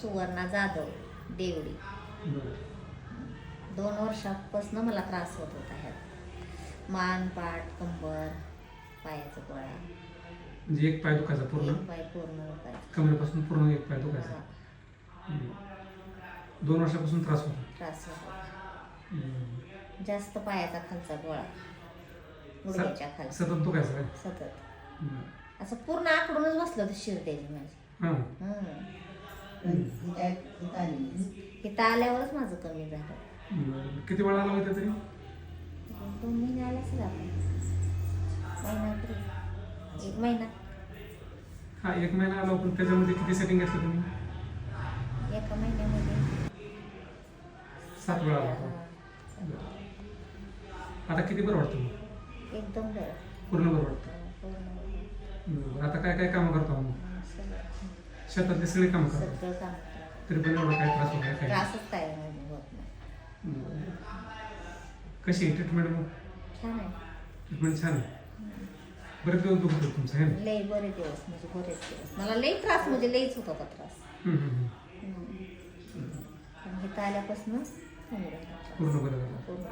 सुवर्णा जाधव देवडी. दोन वर्षापासून मला त्रास होत होता ह्यात. मान पाठ कंबर पायाचा गोळा. म्हणजे एक पाय दुखायचा पूर्ण? एक पाय पूर्ण दुखायचा. कमरेपासून पूर्ण एक पाय दुखायचा. दोन वर्षापासून त्रास होता? त्रास होत. जास्त पायाचा खालचा गोळा. गुडघ्याच्या खाली सतत दुखायचं सतत. असं पूर्ण आकडूनच बसलं होतं शिर त्याची माझी इथं आल्यावरच माझं कमी झालं. बरं. किती वेळा आला होता तरी? दोन महिने आले असेल आपण महिना तरी. एक महिना. हा एक महिना आला पण त्याच्यामध्ये किती सेटिंग घेतलं तुम्ही? एका महिन्यामध्ये. सात वेळा आला होता. बरं. आता किती बरं वाटतं मग? एकदम बरं. पूर्ण बरं वाटतं. पूर्ण बरं. बरं. आता काय काय कामं करतो सगळं शेतातली सगळी कामं करतो सगळं काम करतो. तरी पण एवढा काय त्रास होत नाही. काय त्रासच काय नाही होत नाही. बरं. कशी आहे ट्रीटमेंट मग? छान आहे. ट्रीटमेंट छान आहे. बरेच दिवस दुखत होतं तुमचं आहे ना? लई बरे दिवस म्हणजे बरेच दिवस. मला लई त्रास म्हणजे लईच होत होता त्रास. हम्म, हम्म, हम्म. हम्म. पण इथं आल्यापासून. पूर्ण बरं झालं. पूर्ण